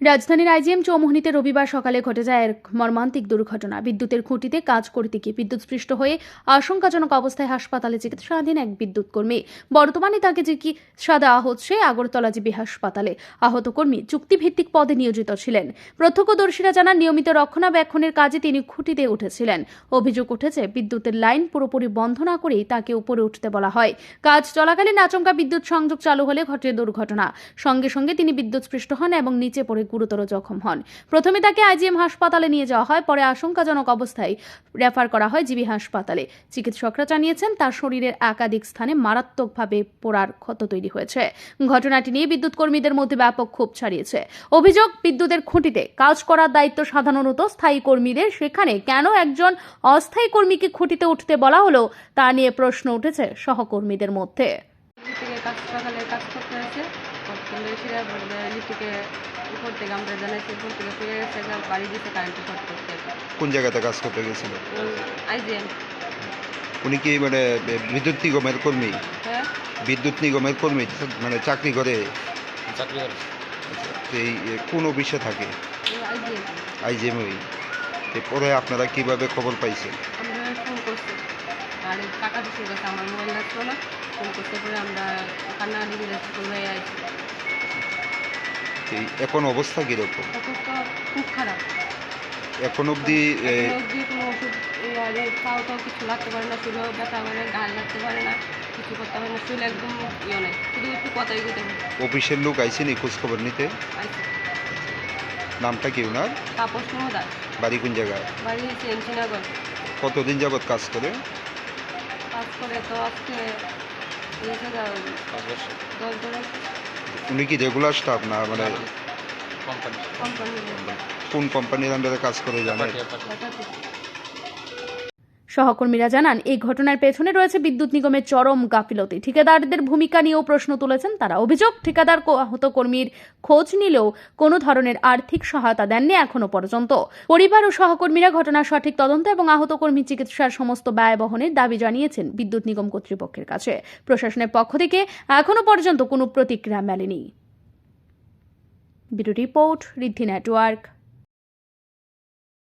রাজধানীর আইজিএম চৌমুহনীতে রবিবার সকালে ঘটে যায় এক মর্মান্তিক দুর্ঘটনা। বিদ্যুতের খুঁটিতে কাজ করতে গিয়ে বিদ্যুৎস্পৃষ্ট হয়ে আশঙ্কাজনক অবস্থায় হাসপাতালে চিকিৎসাধীন এক বিদ্যুৎ কর্মী বর্তমানে তাকে যে চিকিৎসা দেওয়া হচ্ছে, আগরতলা জিবি হাসপাতালে। আহত কর্মী চুক্তিভিত্তিক পদে নিয়োজিত ছিলেন। প্রত্যক্ষদর্শীরা জানান, নিয়মিত রক্ষণাবেক্ষণের কাজে তিনি খুঁটিতে উঠেছিলেন। অভিযোগ উঠেছে, বিদ্যুতের লাইন পুরোপুরি বন্ধ না করেই তাকে উপরে উঠতে বলা হয়। কাজ চলাকালীন আচমকা বিদ্যুৎ সংযোগ চালু হলে ঘটে দুর্ঘটনা। সঙ্গে সঙ্গে তিনি বিদ্যুৎস্পৃষ্ট হন এবং নিচে পড়ে গুরুতর জখম হন। প্রথমে তাকে আইজিএম হাসপাতালে নিয়ে যাওয়া হয়, পরে আশঙ্কাজনক অবস্থায় রেফার করা হয় জিবি হাসপাতালে। চিকিৎসকরা জানিয়েছেন, তার শরীরের একাধিক স্থানে মারাত্মকভাবে পোড়ার ক্ষত তৈরি হয়েছে। ঘটনাটি নিয়ে বিদ্যুৎ কর্মীদের মধ্যে ব্যাপক ক্ষোভ ছাড়িয়েছে। অভিযোগ, বিদ্যুতের খুঁটিতে কাজ করার দায়িত্ব সাধারণত স্থায়ী কর্মীদের। সেখানে কেন একজন অস্থায়ী কর্মীকে খুঁটিতে উঠতে বলা হলো, তা নিয়ে প্রশ্ন উঠেছে সহকর্মীদের মধ্যে। কাজ করতে উপর থেকে আমরা জানাইছি উপর থেকে ফিরে গেছে বাড়ি দিতে কারেন্ট শর্ট করতে কোন জায়গাতে কাজ করতে গেছিল? আইজিএম। উনি কি মানে বিদ্যুৎ নিগমের কর্মী? হ্যাঁ। বিদ্যুৎ নিগমের কর্মী মানে চাকরি করে? চাকরি করে। আচ্ছা, এই কোন অফিসে থাকে? আইজিএম। আইজিএমই পরে আপনারা কীভাবে খবর পাইছেন? আমরা ফোন করছি। আর দিতে আমার মোবাইল লাগতো না। ফোন করতে পরে আমরা কান্নাকাটি করে স্কুল হয়ে আইছি। এই এখন অবস্থা কীরকম? তো খুব খারাপ। এখন অবধি অবধি কোনো ওষুধ এই আর এই পাও টাও কিছু লাগতে পারে না ব্যথা করে গান লাগতে পারে না কিছু করতে পারে না শুলে একদম ইয়ে নেই শুধু একটু কথাই কইতে পারে অফিসের লোক আইসেনি খোঁজ খবর নিতে? আইছি। নামটা কি ওনার তাপস বাড়ি কোন জায়গায়? বাড়ি কতদিন যাবৎ কাজ করে? কাজ করে তো আজকে এই বছর দশ ধরে উনি কি রেগুলার স্টাফ না মানে কোন কোম্পানির আন্ডারে কাজ করে জানেন? সহকর্মীরা জানান, এই ঘটনার পেছনে রয়েছে বিদ্যুৎ নিগমের চরম গাফিলতি। ঠিকাদারদের ভূমিকা নিয়েও প্রশ্ন তুলেছেন তারা। অভিযোগ, ঠিকাদার আহত কর্মীর খোঁজ নিলেও কোনো ধরনের আর্থিক সহায়তা দেননি এখনও পর্যন্ত। পরিবার ও সহকর্মীরা ঘটনার সঠিক তদন্ত এবং আহত কর্মীর চিকিৎসার সমস্ত ব্যয় বহনের দাবি জানিয়েছেন বিদ্যুৎ নিগম কর্তৃপক্ষের কাছে। প্রশাসনের পক্ষ থেকে এখনও পর্যন্ত কোনো প্রতিক্রিয়া মেলেনি। Report, Riddhi network.